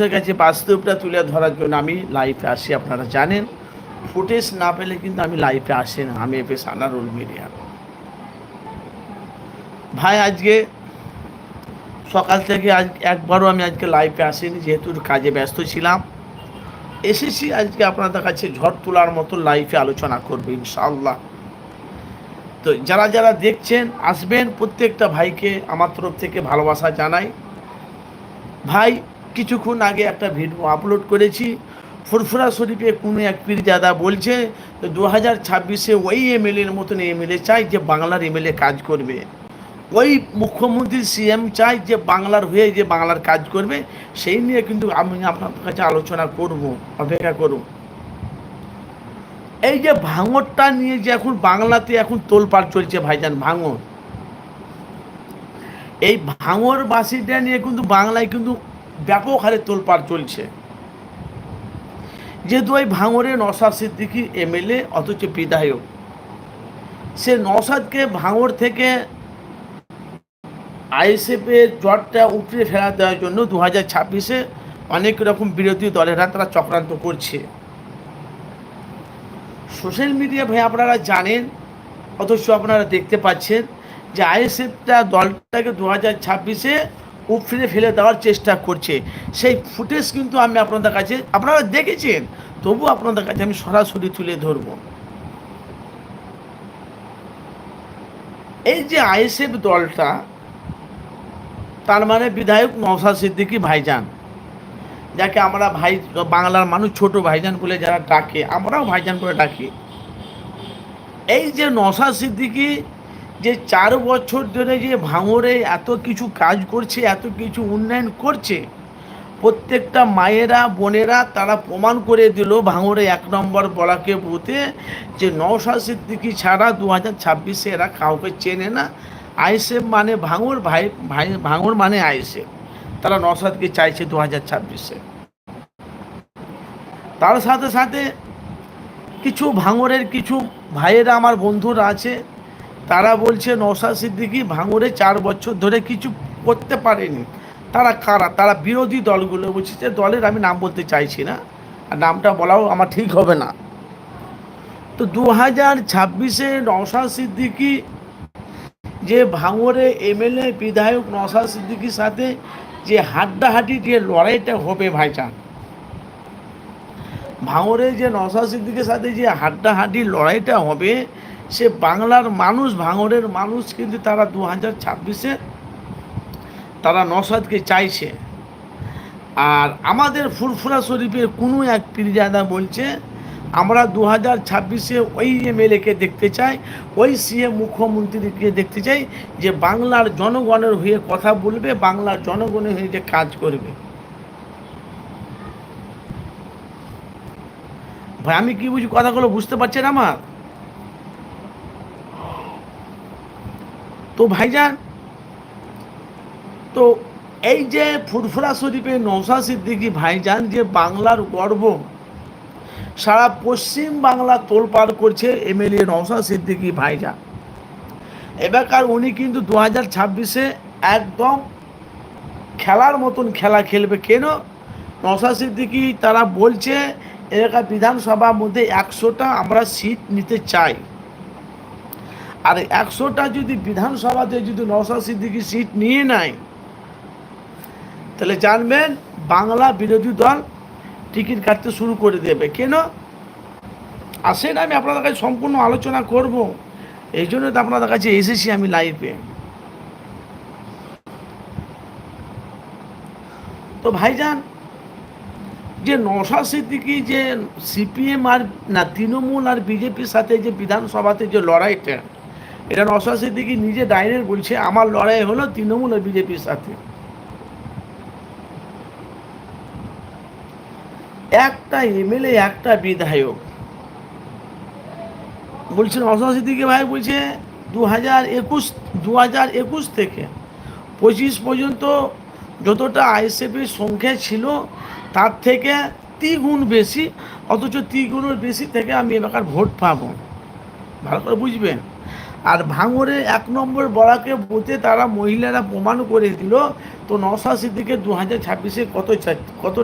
মানুষের কাছে বাস্তবটা তুলে ধরার জন্য আমি লাইফে আসি, আপনারা জানেন। ফুটেজ না পেলে কিন্তু আমি লাইফে আসি না। আমি এফএস আনারুল মিডিয়া। ভাই, আজকে সকাল থেকে আজ একবারও আমি আজকে লাইফে আসিনি, যেহেতু কাজে ব্যস্ত ছিলাম। এসেছি আজকে আপনাদের কাছে ঝড় তোলার মতো লাইফে আলোচনা করবে, ইনশাআল্লাহ। তো যারা যারা দেখছেন, আসবেন, প্রত্যেকটা ভাইকে আমার তরফ থেকে ভালোবাসা জানাই। ভাই কিছুক্ষণ আগে একটা ভিডিও আপলোড করেছি। ফুরফুরা শরীফে কোনো এক পীরজাদা বলছে দু হাজার ছাব্বিশে ওই এমএলএর মতন এমএলএ চাই যে বাংলার এমএলএ কাজ করবে। ওই মুখ্যমন্ত্রী সিএম চাই যে বাংলার হয়ে যে বাংলার কাজ করবে। সেই নিয়ে কিন্তু আমি আপনার কাছে আলোচনা করব, অপেক্ষা করুন এই যে ভাঙরটা নিয়ে যে এখন বাংলাতে এখন তোলপাড় চলছে ভাইজান, ভাঙর। এই ভাঙর বাসিটা নিয়ে কিন্তু বাংলায় কিন্তু ব্যাপক হারে তোলপাড় চলছে। যেহেতু ওই ভাঙরে নসাদ সিদ্দিকি এমএলএ, অথচ বিধায়ক। সে নসাদকে ভাঙর থেকে আইএসএফের জটটা উপড়ে ফেলা দেওয়ার জন্য দু হাজার ছাব্বিশে অনেক রকম বিরোধী দলেরা তারা চক্রান্ত করছে। সোশ্যাল মিডিয়া ভাই আপনারা জানেন, অথচ আপনারা দেখতে পাচ্ছেন যে আইএসএফটা দলটাকে দু হাজার ছাব্বিশে উপড়ে ফেলে দেওয়ার চেষ্টা করছে। সেই ফুটেজ কিন্তু আমি আপনাদের কাছে, আপনারা দেখেছেন তবু আপনাদের কাছে আমি সরাসরি তুলে ধরব। এই যে আইএসএফ দলটা, তার মানে বিধায়ক নওশাদ সিদ্দিকী ভাইজান, যাকে আমরা ভাই, বাংলার মানুষ ছোট ভাইজান বলে যারা ডাকে, আমরাও ভাইজান করে ডাকি। এই যে নওশাদ সিদ্দিকী যে চার বছর ধরে যে ভাঙরে এত কিছু কাজ করছে, এত কিছু উন্নয়ন করছে, প্রত্যেকটা মায়েরা, বোনেরা তারা প্রমাণ করে দিল ভাঙরে এক নম্বর বলাকে বুথে যে নওশাদ সিদ্দিকী ছাড়া দু হাজার ছাব্বিশে এরা কাউকে চেনে না। আইসেফ মানে ভাঙর ভাই ভাই ভাঙর মানে আইসেফ তারা নসাদকে চাইছে দু হাজার ছাব্বিশে। তার সাথে সাথে কিছু ভাঙরের কিছু ভাইয়েরা, আমার বন্ধুরা আছে তারা বলছে নৌসাদ সিদ্দিকি ভাঙরে চার বছর ধরে কিছু করতে পারেনি। তারা কারা? তারা বিরোধী দলগুলো। বলছে যে দলের আমি নাম বলতে চাইছি না। আর নামটা বলাও আমার ঠিক হবে না। তো দু হাজার ছাব্বিশে নৌসাদ সিদ্দিকি যে ভাঙরে এমএলএ, বিধায়ক নসাদ সিদ্দিকির সাথে যে হাড্ডাহাড্ডি যে লড়াইটা হবে ভাইচান ভাঙরে যে নসাদ সিদ্দিকের সাথে যে হাড্ডাহাড্ডি লড়াইটা হবে সে বাংলার মানুষ ভাঙরের মানুষ কিন্তু তারা দু হাজার ছাব্বিশে তারা নসাদকে চাইছে। আর আমাদের ফুরফুরা শরীফের কোনো এক পীরজাদা বলছে, আমরা দু হাজার ছাব্বিশে ওই এমএলএকে দেখতে চাই, ওই সিএম মুখ্যমন্ত্রীকে দেখতে চাই যে বাংলার জনগণের হয়ে কথা বলবে, বাংলার জনগণের হয়ে যে কাজ করবে। ভাই, আমি কি বুঝি কথাগুলো বুঝতে পারছেন আমার? তো ভাইজান, তো এই যে ফুরফুরা শরীফে নৌসা সিদ্দিকি ভাইজান যে বাংলার গর্ব, সারা পশ্চিম বাংলা তোলপাড় করছে এমএলএ নওশাদ সিদ্দিকি ভাইজান। এবারকার উনি কিন্তু দু হাজার ছাব্বিশে একদম খেলার মতন খেলা খেলবে। কেন? নওশাদ সিদ্দিকি তারা বলছে এলাকা বিধানসভার মধ্যে একশোটা আমরা সিট নিতে চাই। আর একশোটা যদি বিধানসভাতে যদি নওশাদ সিদ্দিকি সিট নিয়ে নেয়, তাহলে জানবেন বাংলা বিরোধী দল টিকিট কাটতে শুরু করে দেবে। কেন? আসেন, আমি আপনাদের কাছে সম্পূর্ণ আলোচনা করব। এই জন্য তো আপনাদের কাছে এসেছি আমি লাইভে তো ভাইজান, যে নশা সিদ্দিকি যে সিপিএম আর না, তৃণমূল আর বিজেপির সাথে যে বিধানসভাতে যে লড়াইটা এটা নশা সিদ্দিকি নিজে ডাইরেক্ট বলছে, আমার লড়াই হলো তৃণমূল আর বিজেপির সাথে। একটা এমএলএ, একটা বিধায়ক। বলছেন অসম সিদ্দিকি ভাই বলছে দু হাজার একুশ দু হাজার একুশ থেকে পঁচিশ পর্যন্ত যতটা আইএসএফের সংখ্যা ছিল, তার থেকে দ্বিগুণ বেশি, অথচ দ্বিগুণের বেশি থেকে আমি এলাকার ভোট পাবো। ভালো করে বুঝবেন। আর ভাঙরে এক নম্বর বড়াকে বুঝে তারা মহিলারা প্রমাণ করে দিল, তো নশা সিদ্দিকে দু হাজার ছাব্বিশে কত কত